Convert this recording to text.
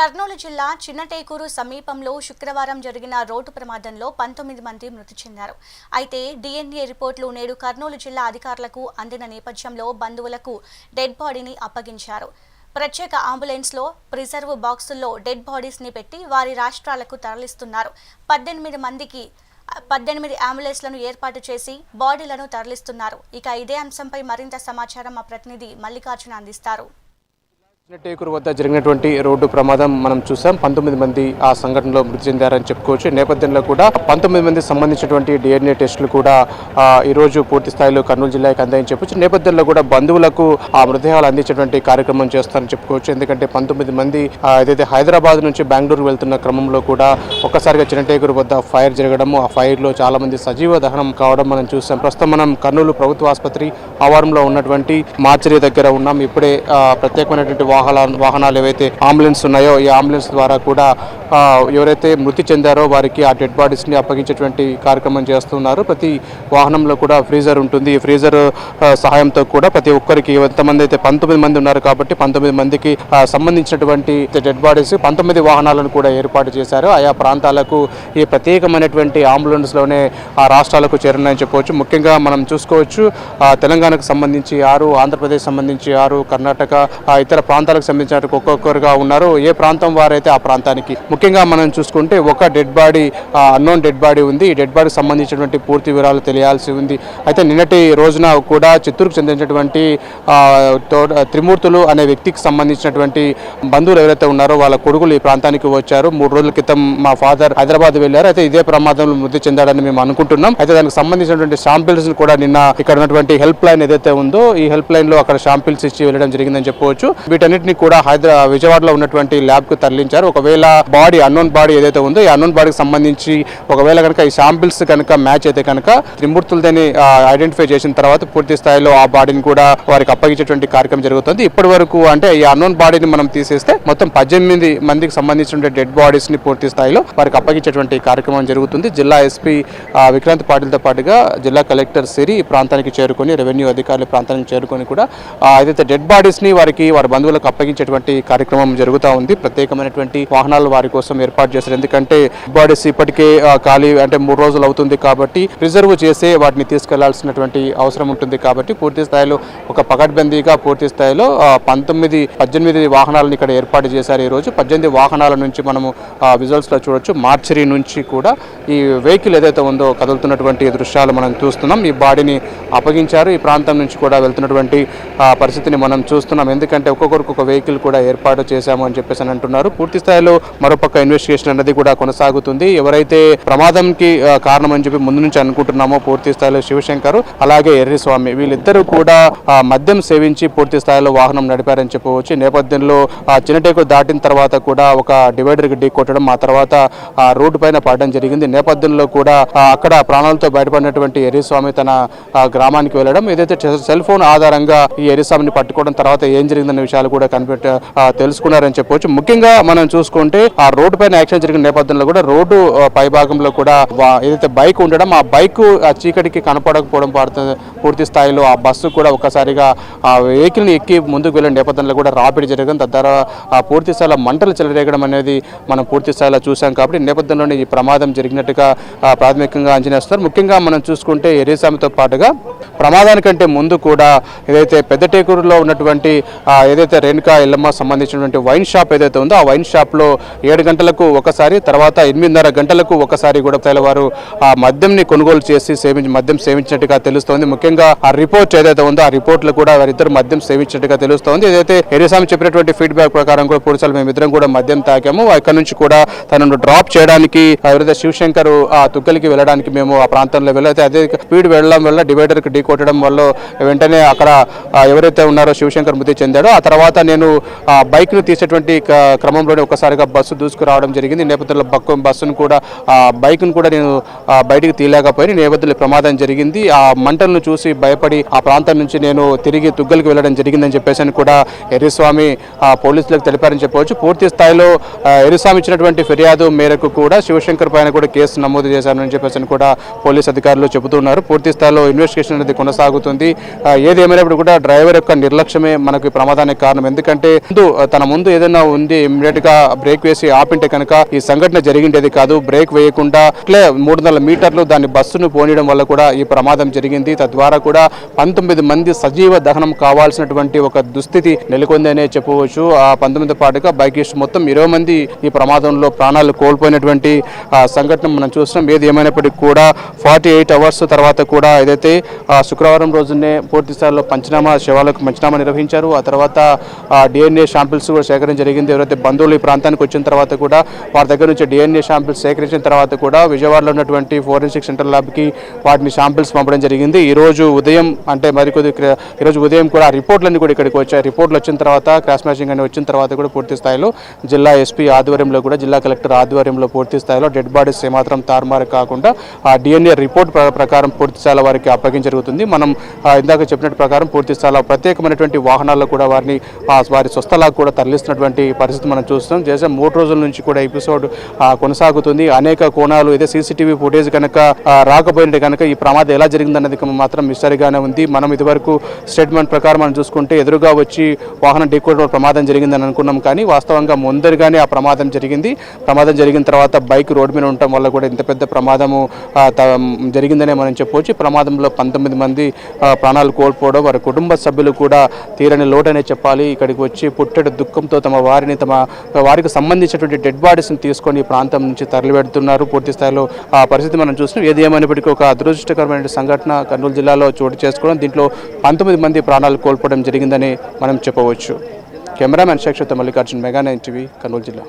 కర్నూలు జిల్లా చిన్నటేకూరు సమీపంలో శుక్రవారం జరిగిన రోడ్డు ప్రమాదంలో పంతొమ్మిది మంది మృతి చెందారు. అయితే డిఎన్ఏ రిపోర్టులు నేడు కర్నూలు జిల్లా అధికారులకు అందిన నేపథ్యంలో బంధువులకు డెడ్ బాడీని అప్పగించారు. ప్రత్యేక అంబులెన్స్లో ప్రిజర్వ్ బాక్సుల్లో డెడ్ బాడీస్ని పెట్టి వారి రాష్ట్రాలకు తరలిస్తున్నారు. పద్దెనిమిది మందికి పద్దెనిమిది అంబులెన్స్లను ఏర్పాటు చేసి బాడీలను తరలిస్తున్నారు. ఇక ఇదే అంశంపై మరింత సమాచారం మా ప్రతినిధి మల్లికార్జున అందిస్తారు. టేకూరు వద్ద జరిగినటువంటి రోడ్డు ప్రమాదం మనం చూసాం. పంతొమ్మిది మంది ఆ సంఘటనలో మృతి చెందారని చెప్పుకోవచ్చు. నేపథ్యంలో కూడా పంతొమ్మిది మంది సంబంధించినటువంటి డిఎన్ఏ టెస్టులు కూడా ఈరోజు ఈ రోజు పూర్తి స్థాయిలో కర్నూలు జిల్లాకి అందాయని చెప్పొచ్చు నేపథ్యంలో కూడా బంధువులకు ఆ మృతదేహాలు అందించేటువంటి కార్యక్రమం చేస్తారని చెప్పుకోవచ్చు. ఎందుకంటే పంతొమ్మిది మంది ఏదైతే హైదరాబాద్ నుంచి బెంగళూరు వెళ్తున్న క్రమంలో కూడా ఒక్కసారిగా చిన్నటేకూరు వద్ద ఫైర్ జరగడము ఆ ఫైర్లో చాలా మంది సజీవ దహనం కావడం మనం చూసాం. ప్రస్తుతం మనం కర్నూలు ప్రభుత్వ ఆసుపత్రి ఆవారంలో ఉన్నటువంటి మార్చరీ దగ్గర ఉన్నాం. ఇప్పుడే ప్రత్యేకమైనటువంటి వాహన వాహనాలు ఏవైతే అంబులెన్స్ ఉన్నాయో ఈ అంబులెన్స్ ద్వారా కూడా ఎవరైతే మృతి చెందారో వారికి ఆ డెడ్ బాడీస్ని అప్పగించేటువంటి కార్యక్రమం చేస్తున్నారు. ప్రతి వాహనంలో కూడా ఫ్రీజర్ ఉంటుంది. ఈ ఫ్రీజర్ సహాయంతో కూడా ప్రతి ఒక్కరికి ఎంతమంది అయితే పంతొమ్మిది మంది ఉన్నారు కాబట్టి పంతొమ్మిది మందికి సంబంధించినటువంటి డెడ్ బాడీస్ పంతొమ్మిది వాహనాలను కూడా ఏర్పాటు చేశారు. ఆయా ప్రాంతాలకు ఈ ప్రత్యేకమైనటువంటి అంబులెన్స్లోనే ఆ రాష్ట్రాలకు చేరున్నాయని చెప్పవచ్చు. ముఖ్యంగా మనం చూసుకోవచ్చు తెలంగాణకు సంబంధించి ఆరు ఆంధ్రప్రదేశ్ సంబంధించి ఆరు కర్ణాటక ఇతర ఇతర ప్రాంతాలకు సంబంధించిన ఒక్కొక్కరుగా ఉన్నారు. ఏ ప్రాంతం వారైతే ఆ ప్రాంతానికి? ముఖ్యంగా మనం చూసుకుంటే ఒక dead body unknown dead body ఉంది. ఈ డెడ్ బాడీకి సంబంధించినటువంటి పూర్తి వివరాలు తెలియాల్సి ఉంది. అయితే నిన్నటి రోజున కూడా చిత్తూరుకు చెందినటువంటి త్రిమూర్తులు అనే వ్యక్తికి సంబంధించినటువంటి బంధువులు ఎవరైతే ఉన్నారో వాళ్ళ కొడుకులు ఈ ప్రాంతానికి వచ్చారు. మూడు రోజుల క్రితం మా ఫాదర్ హైదరాబాద్ వెళ్ళారు. అయితే ఇదే ప్రమాదంలో మృతి చెందాడని మేము అనుకుంటున్నాం. అయితే దానికి సంబంధించినటువంటి శాంపిల్స్ కూడా నిన్న ఇక్కడ ఉన్నటువంటి హెల్ప్ లైన్ ఏదైతే ఉందో ఈ హెల్ప్ లైన్లో అక్కడ శాంపిల్స్ ఇచ్చి వెళ్ళడం జరిగిందని చెప్పవచ్చు. వీటన్నిటిని కూడా హైదరాబాద్ విజయవాడలో ఉన్నటువంటి ల్యాబ్కు తరలించారు. ఒకవేళ బాడీ అన్నోన్ బాడీ ఏదైతే ఉందో ఈ అన్నోన్ బాడీకి సంబంధించి ఒకవేళ కనుక ఈ శాంపిల్స్ కనుక మ్యాచ్ అయితే కనుక త్రిమూర్తులదని ఐడెంటిఫై చేసిన తర్వాత పూర్తి స్థాయిలో ఆ బాడీని కూడా వారికి అప్పగించేటువంటి కార్యక్రమం జరుగుతుంది. ఇప్పటి వరకు అంటే ఈ అన్నోన్ బాడీని మనం తీసేస్తే మొత్తం పద్దెనిమిది మందికి సంబంధించిన డెడ్ బాడీస్ని పూర్తి స్థాయిలో వారికి అప్పగించేటువంటి కార్యక్రమం జరుగుతుంది. జిల్లా ఎస్పీ విక్రాంత్ పాటిల్తో పాటుగా జిల్లా కలెక్టర్ సిరి ప్రాంతానికి చేరుకొని రెవెన్యూ అధికారులు ప్రాంతానికి చేరుకొని కూడా ఏదైతే డెడ్ బాడీస్ని వారికి వారి బంధువులకు అప్పగించేటువంటి కార్యక్రమం జరుగుతూ ఉంది. ప్రత్యేకమైనటువంటి వాహనాలు వారి కోసం ఏర్పాటు చేశారు. ఎందుకంటే బాడీస్ ఇప్పటికే ఖాళీ అంటే మూడు రోజులు అవుతుంది కాబట్టి రిజర్వ్ చేసే వాటిని తీసుకెళ్ళాల్సినటువంటి అవసరం ఉంటుంది కాబట్టి పూర్తి స్థాయిలో ఒక పకడ్బందీగా పూర్తి స్థాయిలో పంతొమ్మిది పద్దెనిమిది వాహనాలను ఇక్కడ ఏర్పాటు చేశారు. ఈ రోజు పద్దెనిమిది వాహనాల నుంచి మనము విజువల్స్లో చూడొచ్చు. మార్చరీ నుంచి కూడా ఈ వెహికల్ ఏదైతే ఉందో కదులుతున్నటువంటి దృశ్యాలు మనం చూస్తున్నాం. ఈ బాడీని అప్పగించారు. ఈ ప్రాంతం నుంచి కూడా వెళ్తున్నటువంటి పరిస్థితిని మనం చూస్తున్నాం. ఎందుకంటే ఒక్కొక్కరు ఒక వెహికల్ కూడా ఏర్పాటు చేశాము అని చెప్పేసి అని అంటున్నారు. పూర్తి స్థాయిలో మరోపక్క ఇన్వెస్టిగేషన్ అనేది కూడా కొనసాగుతుంది. ఎవరైతే ప్రమాదంకి కారణం అని చెప్పి ముందు నుంచి అనుకుంటున్నామో పూర్తి స్థాయిలో శివశంకర్ అలాగే ఎర్రిస్వామి వీళ్ళిద్దరూ కూడా మద్యం సేవించి పూర్తి స్థాయిలో వాహనం నడిపారని చెప్పవచ్చు. నేపథ్యంలో ఆ చిన్నటేకు దాటిన తర్వాత కూడా ఒక డివైడర్కి ఢీ కొట్టడం ఆ తర్వాత ఆ రోడ్డు పైన పడడం జరిగింది. నేపథ్యంలో కూడా అక్కడ ప్రాణాలతో బయటపడినటువంటి ఎర్రిస్వామి తన గ్రామానికి వెళ్ళడం. ఏదైతే సెల్ ఫోన్ ఆధారంగా ఈ ఎర్రిస్వామిని పట్టుకోవడం తర్వాత ఏం జరిగిందనే విషయాలు కూడా కనిపెట్ట తెలుసుకున్నారని చెప్పవచ్చు ముఖ్యంగా మనం చూసుకుంటే ఆ రోడ్డు పైన యాక్సిడెంట్ జరిగిన నేపథ్యంలో కూడా రోడ్డు పై భాగంలో కూడా ఏదైతే బైక్ ఉండడం ఆ బైక్ ఆ చీకటికి కనపడకపోవడం పడుతుంది. పూర్తి స్థాయిలో ఆ బస్సు కూడా ఒక్కసారిగా ఆ ఎక్కి ముందుకు వెళ్ళిన నేపథ్యంలో కూడా రాపిడి జరగడం తద్వారా ఆ పూర్తి స్థాయిలో మంటలు చెలరేగడం అనేది మనం పూర్తి స్థాయిలో చూసాం కాబట్టి నేపథ్యంలోనే ఈ ప్రమాదం జరిగినట్టుగా ప్రాథమికంగా అంచనా వేస్తారు. ముఖ్యంగా మనం చూసుకుంటే ఎరేసామితో పాటుగా ప్రమాదానికంటే ముందు కూడా ఏదైతే పెద్దటేకూరులో ఉన్నటువంటి ఏదైతే రేణుకా ఎల్లమ్మ సంబంధించినటువంటి వైన్ షాప్ ఏదైతే ఉందో ఆ వైన్ షాప్లో ఏడు గంటలకు ఒకసారి తర్వాత ఎనిమిదిన్నర గంటలకు ఒకసారి కూడా తెల్లవారు ఆ మద్యంని కొనుగోలు చేసి సేవించి మద్యం సేవించినట్టుగా తెలుస్తోంది. ముఖ్యంగా ఆ రిపోర్ట్ ఏదైతే ఉందో ఆ రిపోర్ట్లో కూడా వారిద్దరు మద్యం సేవించినట్టుగా తెలుస్తోంది. ఏదైతే ఎరిసామి చెప్పినటువంటి ఫీడ్బ్యాక్ ప్రకారం కూడా పోలీసులు మేమిద్దరం కూడా మద్యం తాకాము అక్కడ నుంచి కూడా తనను డ్రాప్ చేయడానికి ఎవరైతే శివశంకర్ ఆ తుగ్గలికి వెళ్ళడానికి మేము ఆ ప్రాంతంలో వెళ్ళైతే అదే స్పీడ్ వెళ్ళడం వల్ల డివైడర్కి ఢీ కొట్టడం వల్ల వెంటనే అక్కడ ఎవరైతే ఉన్నారో శివశంకర్ మృతి చెందాడో. ఆ తర్వాత నేను ఆ బైక్ను తీసేటువంటి క్రమంలోనే ఒకసారిగా బస్సు దూసుకురావడం జరిగింది. నేపథ్యంలో బక్కు బస్సును కూడా ఆ బైక్ను కూడా నేను ఆ, బయటికి తీయలేకపోయిన. నేపథ్యంలో ప్రమాదం జరిగింది. ఆ మంటలను చూసి చూసి భయపడి ఆ ప్రాంతం నుంచి నేను తిరిగి తుగ్గలకు వెళ్ళడం జరిగిందని చెప్పేసి అని కూడా ఎర్రస్వామి ఆ, పోలీసులకు తెలిపారని చెప్పవచ్చు. పూర్తి స్థాయిలో ఆ, ఎర్రస్వామి ఇచ్చినటువంటి ఫిర్యాదు మేరకు కూడా శివశంకర్ పైన కూడా కేసు నమోదు చేశారని చెప్పేసి కూడా పోలీస్ అధికారులు చెబుతున్నారు. పూర్తి స్థాయిలో ఇన్వెస్టిగేషన్ అనేది కొనసాగుతుంది. ఏది ఏమైనప్పుడు కూడా డ్రైవర్ యొక్క నిర్లక్ష్యమే మనకు ప్రమాదానికి కారణం. ఎందుకంటే ముందు తన ముందు ఏదైనా ఉంది ఇమ్మీడియట్గా బ్రేక్ వేసి ఆపింటే కనుక ఈ సంఘటన జరిగిండేది కాదు. బ్రేక్ వేయకుండా ఇట్లే మూడు వందల మీటర్లు దాని బస్సును పోనీయడం వల్ల కూడా ఈ ప్రమాదం జరిగింది. తద్వారా కూడా పంతొమ్మిది మంది సజీవ దహనం కావాల్సినటువంటి ఒక దుస్థితి నెలకొందనే చెప్పవచ్చు. ఆ పంతొమ్మిది పాటుగా బైకిస్ట్ మొత్తం ఇరవై మంది ఈ ప్రమాదంలో ప్రాణాలు కోల్పోయినటువంటి సంఘటన మనం చూస్తున్నాం. ఏది ఏమైనప్పటికీ కూడా ఫార్టీ ఎయిట్ అవర్స్ తర్వాత కూడా ఏదైతే శుక్రవారం రోజునే పూర్తి స్థాయిలో పంచనామా శవాలకు పంచనామా నిర్వహించారు. ఆ తర్వాత డిఎన్ఏ శాంపిల్స్ కూడా సేకరణ జరిగింది. ఎవరైతే బంధువులు ఈ ప్రాంతానికి వచ్చిన తర్వాత కూడా వారి దగ్గర నుంచి డిఎన్ఏ శాంపిల్స్ సేకరించిన తర్వాత కూడా విజయవాడలో ఉన్నటువంటి ఫోరెన్సిక్ సెంటర్ ల్యాబ్కి వాటిని శాంపిల్స్ పంపడం జరిగింది. ఈ ఈరోజు ఉదయం అంటే మరికొద్ది ఈరోజు ఈ రోజు ఉదయం కూడా రిపోర్ట్లన్నీ కూడా ఇక్కడికి వచ్చాయి. రిపోర్ట్లు వచ్చిన తర్వాత క్రాస్ మ్యాచింగ్ అని వచ్చిన తర్వాత కూడా పూర్తి స్థాయిలో జిల్లా ఎస్పీ ఆధ్వర్యంలో కూడా జిల్లా కలెక్టర్ ఆధ్వర్యంలో పూర్తి స్థాయిలో డెడ్ బాడీస్ ఏమాత్రం తారుమారు కాకుండా ఆ డిఎన్ఏ రిపోర్ట్ ప్రకారం పూర్తి స్థాయిలో వారికి అప్పగించ జరుగుతుంది. మనం ఇందాక చెప్పినట్టు ప్రకారం పూర్తి స్థాయిలో ప్రత్యేకమైనటువంటి వాహనాల్లో కూడా వారిని వారి స్వస్థలాకు కూడా తరలిస్తున్నటువంటి పరిస్థితి మనం చూస్తున్నాం. చేసే మూడు రోజుల నుంచి కూడా ఎపిసోడ్ కొనసాగుతుంది. అనేక కోణాలు ఇదే సీసీటీవీ ఫుటేజ్ కనుక రాకపోయినట్టు కనుక ఈ ప్రమాదం ఎలా జరిగిందన్నది మాత్రం మిస్టరీగానే ఉంది. మనం ఇదివరకు స్టేట్మెంట్ ప్రకారం మనం చూసుకుంటే ఎదురుగా వచ్చి వాహనం ఢీకొట్టడం ప్రమాదం జరిగిందని అనుకున్నాం కానీ వాస్తవంగా ముందరిగానే ఆ ప్రమాదం జరిగింది. ప్రమాదం జరిగిన తర్వాత బైక్ రోడ్డు మీద ఉండటం వల్ల కూడా ఇంత పెద్ద ప్రమాదము జరిగిందనే మనం చెప్పవచ్చు ప్రమాదంలో పంతొమ్మిది మంది ప్రాణాలు కోల్పోవడం వారి కుటుంబ సభ్యులు కూడా తీరని లోటనే చెప్పాలి. ఇక్కడికి వచ్చి పుట్టెడు దుఃఖంతో తమ వారిని తమ వారికి సంబంధించినటువంటి డెడ్ బాడీస్ని తీసుకొని ఈ ప్రాంతం నుంచి తరలిపెడుతున్నారు పూర్తి స్థాయిలో ఆ పరిస్థితి మనం చూస్తున్నాం. ఏది ఏమైనప్పటికీ ఒక అదృష్టకరమైన సంఘటన కర్నూలు జిల్లాలో చోటు చేసుకోవడం దీంట్లో పంతొమ్మిది మంది ప్రాణాలు కోల్పోవడం జరిగిందని మనం చెప్పవచ్చు. Cameraman శేక్షత Mallikarjun mega nine TV Kurnool జిల్లా.